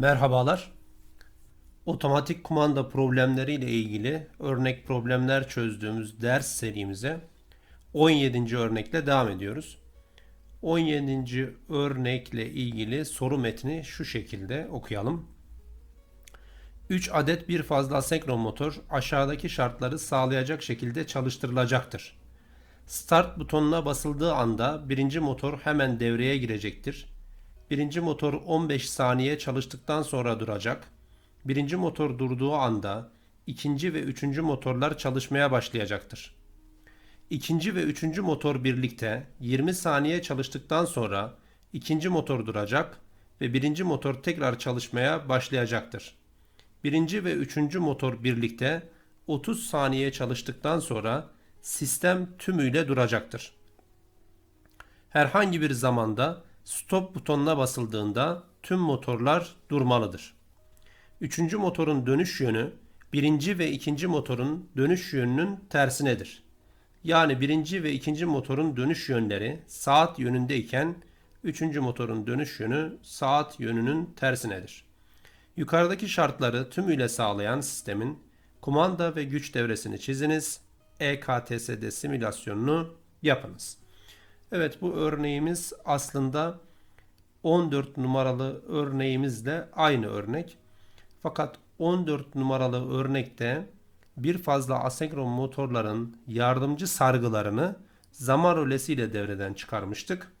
Merhabalar. Otomatik kumanda problemleri ile ilgili örnek problemler çözdüğümüz ders serimize 17. örnekle devam ediyoruz. 17. örnekle ilgili soru metni şu şekilde okuyalım. 3 adet bir fazla asenkron motor aşağıdaki şartları sağlayacak şekilde çalıştırılacaktır. Start butonuna basıldığı anda birinci motor hemen devreye girecektir. Birinci motor 15 saniye çalıştıktan sonra duracak. Birinci motor durduğu anda ikinci ve üçüncü motorlar çalışmaya başlayacaktır. İkinci ve üçüncü motor birlikte 20 saniye çalıştıktan sonra ikinci motor duracak ve birinci motor tekrar çalışmaya başlayacaktır. Birinci ve üçüncü motor birlikte 30 saniye çalıştıktan sonra sistem tümüyle duracaktır. Herhangi bir zamanda stop butonuna basıldığında tüm motorlar durmalıdır. Üçüncü motorun dönüş yönü birinci ve ikinci motorun dönüş yönünün tersinedir. Yani birinci ve ikinci motorun dönüş yönleri saat yönündeyken üçüncü motorun dönüş yönü saat yönünün tersinedir. Yukarıdaki şartları tümüyle sağlayan sistemin kumanda ve güç devresini çiziniz. EKTS'de simülasyonunu yapınız. Evet bu örneğimiz aslında 14 numaralı örneğimizle aynı örnek. Fakat 14 numaralı örnekte bir fazla asenkron motorların yardımcı sargılarını zaman rölesiyle devreden çıkarmıştık.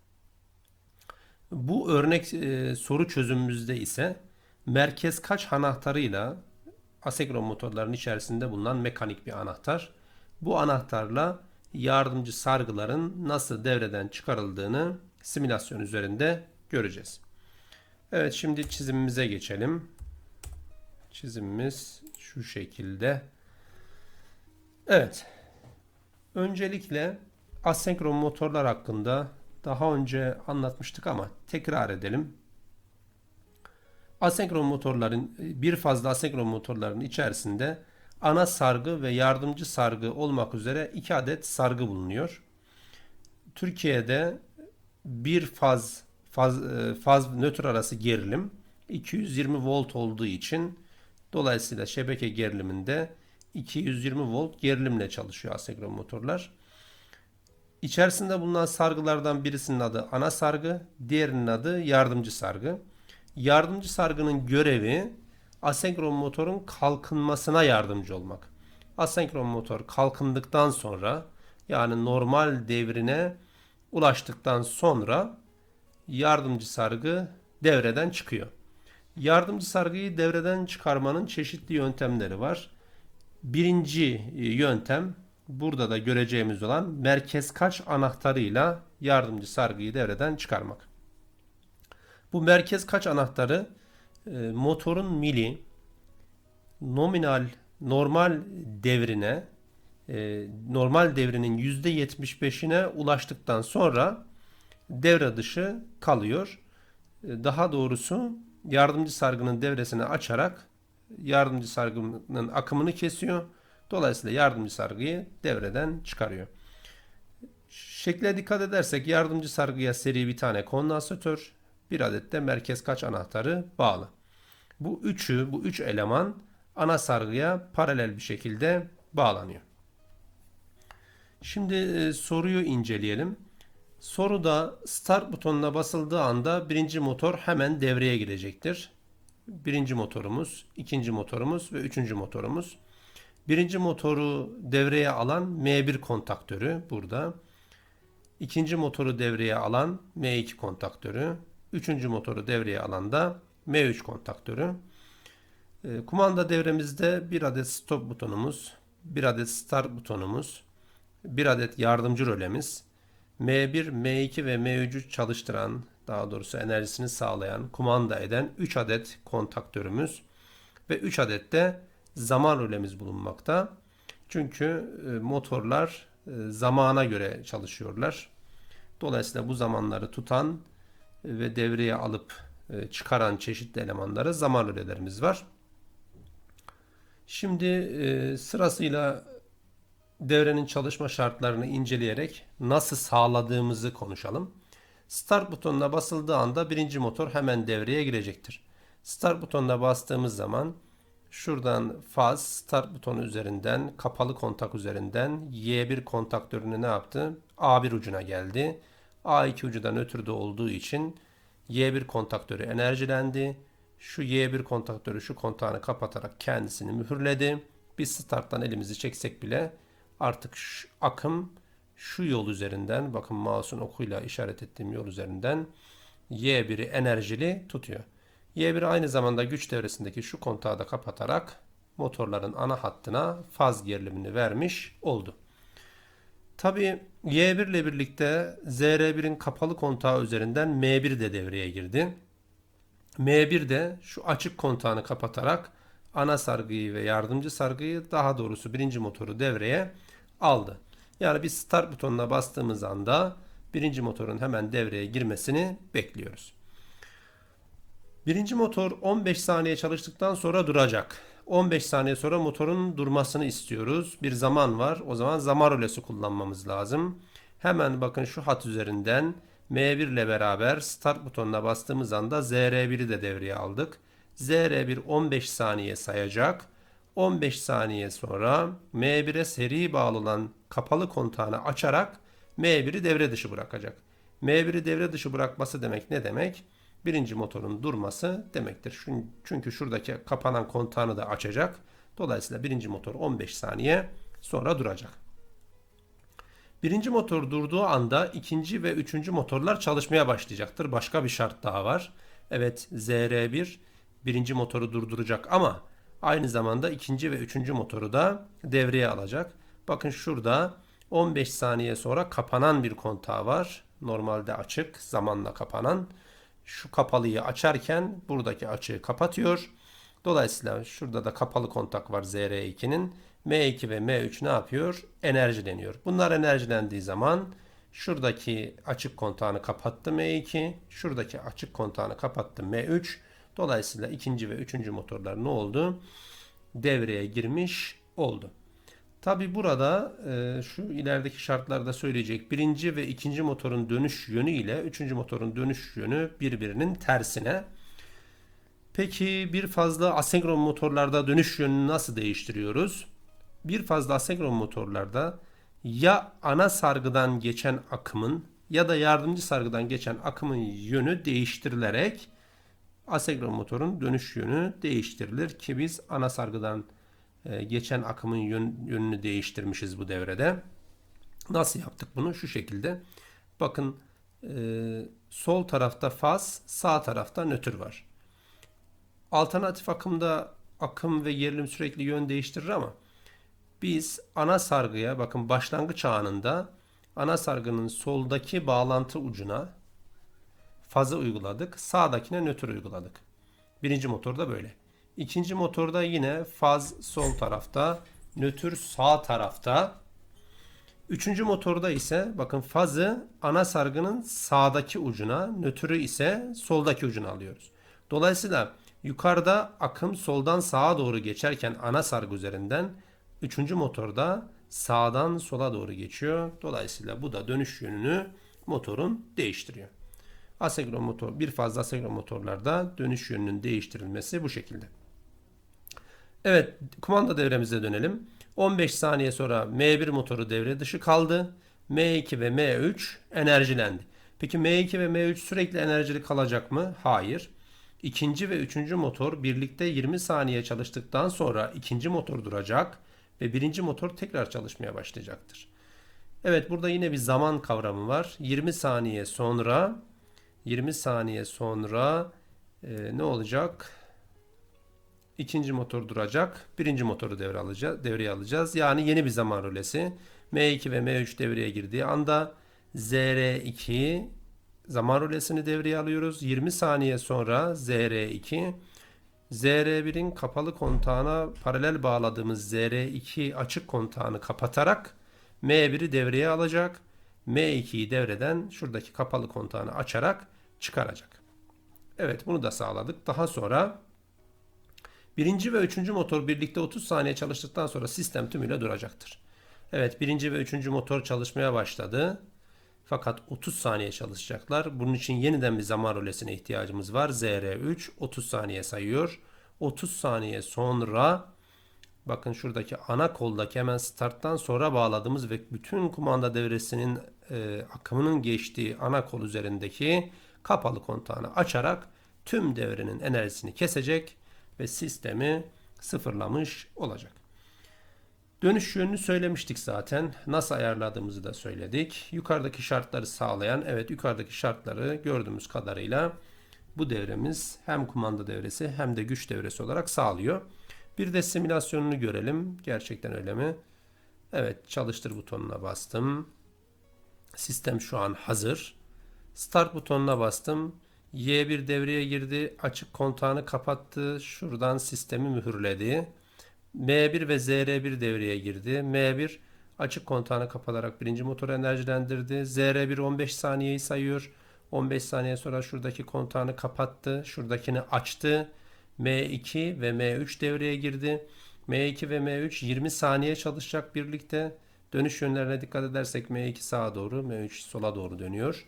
Bu örnek e, soru çözümümüzde ise merkez kaç anahtarıyla asenkron motorların içerisinde bulunan mekanik bir anahtar. Bu anahtarla yardımcı sargıların nasıl devreden çıkarıldığını simülasyon üzerinde göreceğiz. Evet şimdi çizimimize geçelim. Çizimimiz şu şekilde. Evet. Öncelikle asenkron motorlar hakkında daha önce anlatmıştık ama tekrar edelim. Asenkron motorların bir fazla asenkron motorların içerisinde ana sargı ve yardımcı sargı olmak üzere iki adet sargı bulunuyor. Türkiye'de bir faz faz, e, faz nötr arası gerilim 220 volt olduğu için dolayısıyla şebeke geriliminde 220 volt gerilimle çalışıyor asenkron motorlar. İçerisinde bulunan sargılardan birisinin adı ana sargı, diğerinin adı yardımcı sargı. Yardımcı sargının görevi asenkron motorun kalkınmasına yardımcı olmak. Asenkron motor kalkındıktan sonra yani normal devrine ulaştıktan sonra yardımcı sargı devreden çıkıyor. Yardımcı sargıyı devreden çıkarmanın çeşitli yöntemleri var. Birinci e, yöntem burada da göreceğimiz olan merkez kaç anahtarıyla yardımcı sargıyı devreden çıkarmak. Bu merkez kaç anahtarı motorun mili nominal normal devrine e, normal devrinin %75'ine ulaştıktan sonra devre dışı kalıyor. E, daha doğrusu yardımcı sargının devresini açarak yardımcı sargının akımını kesiyor. Dolayısıyla yardımcı sargıyı devreden çıkarıyor. Şekle dikkat edersek yardımcı sargıya seri bir tane kondansatör, bir adet de merkez kaç anahtarı bağlı. Bu üçü, bu üç eleman ana sargıya paralel bir şekilde bağlanıyor. Şimdi e, soruyu inceleyelim. Soruda start butonuna basıldığı anda birinci motor hemen devreye girecektir. Birinci motorumuz, ikinci motorumuz ve üçüncü motorumuz. Birinci motoru devreye alan M1 kontaktörü burada. İkinci motoru devreye alan M2 kontaktörü. Üçüncü motoru devreye alan da M3 kontaktörü. E, kumanda devremizde bir adet stop butonumuz, bir adet start butonumuz, bir adet yardımcı rölemiz, M1, M2 ve M3'ü çalıştıran, daha doğrusu enerjisini sağlayan, kumanda eden 3 adet kontaktörümüz ve 3 adet de zaman rölemiz bulunmakta. Çünkü e, motorlar e, zamana göre çalışıyorlar. Dolayısıyla bu zamanları tutan ve devreye alıp e, çıkaran çeşitli elemanları zaman rölelerimiz var. Şimdi e, sırasıyla devrenin çalışma şartlarını inceleyerek nasıl sağladığımızı konuşalım. Start butonuna basıldığı anda birinci motor hemen devreye girecektir. Start butonuna bastığımız zaman şuradan faz start butonu üzerinden kapalı kontak üzerinden Y1 kontaktörünü ne yaptı? A1 ucuna geldi. A2 ucu da nötrde olduğu için Y1 kontaktörü enerjilendi. Şu Y1 kontaktörü şu kontağını kapatarak kendisini mühürledi. Biz starttan elimizi çeksek bile artık şu akım şu yol üzerinden bakın mouse'un okuyla işaret ettiğim yol üzerinden Y1'i enerjili tutuyor. Y1 aynı zamanda güç devresindeki şu kontağı da kapatarak motorların ana hattına faz gerilimini vermiş oldu. Tabi Y1 ile birlikte ZR1'in kapalı kontağı üzerinden M1 de devreye girdi. M1 de şu açık kontağını kapatarak ana sargıyı ve yardımcı sargıyı daha doğrusu birinci motoru devreye aldı. Yani biz start butonuna bastığımız anda birinci motorun hemen devreye girmesini bekliyoruz. Birinci motor 15 saniye çalıştıktan sonra duracak. 15 saniye sonra motorun durmasını istiyoruz. Bir zaman var. O zaman zaman rölesi kullanmamız lazım. Hemen bakın şu hat üzerinden M1 ile beraber start butonuna bastığımız anda ZR1'i de devreye aldık. ZR1 15 saniye sayacak. 15 saniye sonra M1'e seri bağlı olan kapalı kontağını açarak M1'i devre dışı bırakacak. M1'i devre dışı bırakması demek ne demek? Birinci motorun durması demektir. Çünkü şuradaki kapanan kontağını da açacak. Dolayısıyla birinci motor 15 saniye sonra duracak. Birinci motor durduğu anda ikinci ve üçüncü motorlar çalışmaya başlayacaktır. Başka bir şart daha var. Evet ZR1 birinci motoru durduracak ama aynı zamanda ikinci ve üçüncü motoru da devreye alacak. Bakın şurada 15 saniye sonra kapanan bir kontağı var. Normalde açık zamanla kapanan. Şu kapalıyı açarken buradaki açığı kapatıyor. Dolayısıyla şurada da kapalı kontak var ZR2'nin. M2 ve M3 ne yapıyor? Enerjileniyor. Bunlar enerjilendiği zaman şuradaki açık kontağını kapattı M2. Şuradaki açık kontağını kapattı M3. Dolayısıyla ikinci ve üçüncü motorlar ne oldu? Devreye girmiş oldu. Tabi burada e, şu ilerideki şartlarda söyleyecek birinci ve ikinci motorun dönüş yönü ile üçüncü motorun dönüş yönü birbirinin tersine. Peki bir fazla asenkron motorlarda dönüş yönünü nasıl değiştiriyoruz? Bir fazla asenkron motorlarda ya ana sargıdan geçen akımın ya da yardımcı sargıdan geçen akımın yönü değiştirilerek asenkron motorun dönüş yönü değiştirilir ki biz ana sargıdan e, geçen akımın yön, yönünü değiştirmişiz bu devrede. Nasıl yaptık bunu? Şu şekilde. Bakın e, sol tarafta faz, sağ tarafta nötr var. Alternatif akımda akım ve gerilim sürekli yön değiştirir ama biz ana sargıya bakın başlangıç anında ana sargının soldaki bağlantı ucuna fazı uyguladık. Sağdakine nötr uyguladık. Birinci motorda böyle. İkinci motorda yine faz sol tarafta, nötr sağ tarafta. Üçüncü motorda ise bakın fazı ana sargının sağdaki ucuna, nötrü ise soldaki ucuna alıyoruz. Dolayısıyla yukarıda akım soldan sağa doğru geçerken ana sargı üzerinden üçüncü motorda sağdan sola doğru geçiyor. Dolayısıyla bu da dönüş yönünü motorun değiştiriyor. Asenkron motor, bir fazla asenkron motorlarda dönüş yönünün değiştirilmesi bu şekilde. Evet, kumanda devremize dönelim. 15 saniye sonra M1 motoru devre dışı kaldı. M2 ve M3 enerjilendi. Peki M2 ve M3 sürekli enerjili kalacak mı? Hayır. İkinci ve üçüncü motor birlikte 20 saniye çalıştıktan sonra ikinci motor duracak ve birinci motor tekrar çalışmaya başlayacaktır. Evet burada yine bir zaman kavramı var. 20 saniye sonra 20 saniye sonra e, ne olacak? İkinci motor duracak. Birinci motoru devre alacağız, devreye alacağız. Yani yeni bir zaman rölesi. M2 ve M3 devreye girdiği anda ZR2 zaman rölesini devreye alıyoruz. 20 saniye sonra ZR2 ZR1'in kapalı kontağına paralel bağladığımız ZR2 açık kontağını kapatarak M1'i devreye alacak. M2'yi devreden şuradaki kapalı kontağını açarak çıkaracak. Evet bunu da sağladık. Daha sonra birinci ve üçüncü motor birlikte 30 saniye çalıştıktan sonra sistem tümüyle duracaktır. Evet birinci ve üçüncü motor çalışmaya başladı. Fakat 30 saniye çalışacaklar. Bunun için yeniden bir zaman rölesine ihtiyacımız var. ZR3 30 saniye sayıyor. 30 saniye sonra bakın şuradaki ana koldaki hemen starttan sonra bağladığımız ve bütün kumanda devresinin e, akımının geçtiği ana kol üzerindeki kapalı kontağını açarak tüm devrenin enerjisini kesecek ve sistemi sıfırlamış olacak. Dönüş yönünü söylemiştik zaten. Nasıl ayarladığımızı da söyledik. Yukarıdaki şartları sağlayan, evet yukarıdaki şartları gördüğümüz kadarıyla bu devremiz hem kumanda devresi hem de güç devresi olarak sağlıyor. Bir de simülasyonunu görelim. Gerçekten öyle mi? Evet, çalıştır butonuna bastım. Sistem şu an hazır. Start butonuna bastım. Y1 devreye girdi. Açık kontağını kapattı. Şuradan sistemi mühürledi. M1 ve ZR1 devreye girdi. M1 açık kontağını kapatarak birinci motoru enerjilendirdi. ZR1 15 saniyeyi sayıyor. 15 saniye sonra şuradaki kontağını kapattı. Şuradakini açtı. M2 ve M3 devreye girdi. M2 ve M3 20 saniye çalışacak birlikte. Dönüş yönlerine dikkat edersek M2 sağa doğru, M3 sola doğru dönüyor.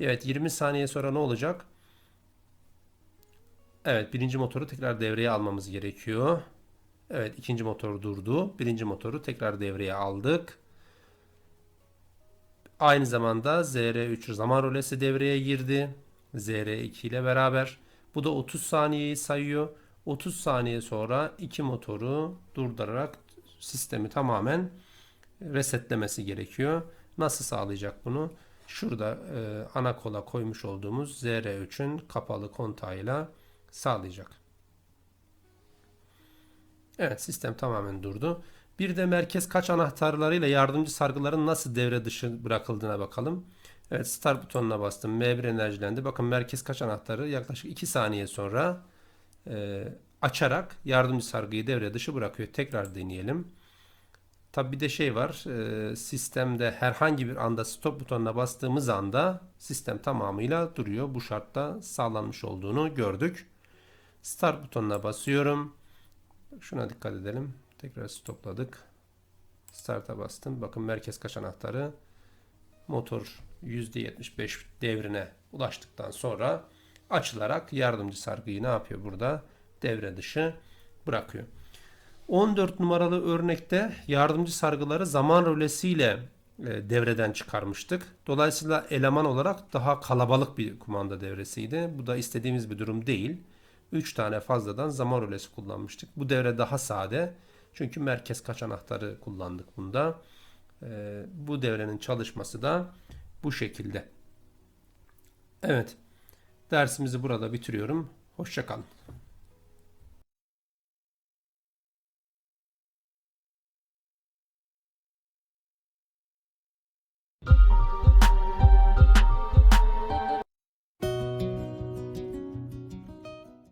Evet 20 saniye sonra ne olacak? Evet birinci motoru tekrar devreye almamız gerekiyor. Evet ikinci motor durdu. Birinci motoru tekrar devreye aldık. Aynı zamanda ZR3 zaman rölesi devreye girdi. ZR2 ile beraber. Bu da 30 saniyeyi sayıyor. 30 saniye sonra iki motoru durdurarak sistemi tamamen resetlemesi gerekiyor. Nasıl sağlayacak bunu? Şurada e, ana kola koymuş olduğumuz ZR3'ün kapalı kontağıyla sağlayacak. Evet sistem tamamen durdu. Bir de merkez kaç anahtarlarıyla yardımcı sargıların nasıl devre dışı bırakıldığına bakalım. Evet start butonuna bastım. M1 enerjilendi. Bakın merkez kaç anahtarı yaklaşık 2 saniye sonra e, açarak yardımcı sargıyı devre dışı bırakıyor. Tekrar deneyelim. Tabi bir de şey var. E, sistemde herhangi bir anda stop butonuna bastığımız anda sistem tamamıyla duruyor. Bu şartta sağlanmış olduğunu gördük. Start butonuna basıyorum. Şuna dikkat edelim. Tekrar stopladık. Start'a bastım. Bakın merkez kaç anahtarı. Motor %75 devrine ulaştıktan sonra açılarak yardımcı sargıyı ne yapıyor burada? Devre dışı bırakıyor. 14 numaralı örnekte yardımcı sargıları zaman rölesiyle e, devreden çıkarmıştık. Dolayısıyla eleman olarak daha kalabalık bir kumanda devresiydi. Bu da istediğimiz bir durum değil. 3 tane fazladan zaman rölesi kullanmıştık. Bu devre daha sade. Çünkü merkez kaç anahtarı kullandık bunda. E, bu devrenin çalışması da bu şekilde. Evet. Dersimizi burada bitiriyorum. Hoşçakalın.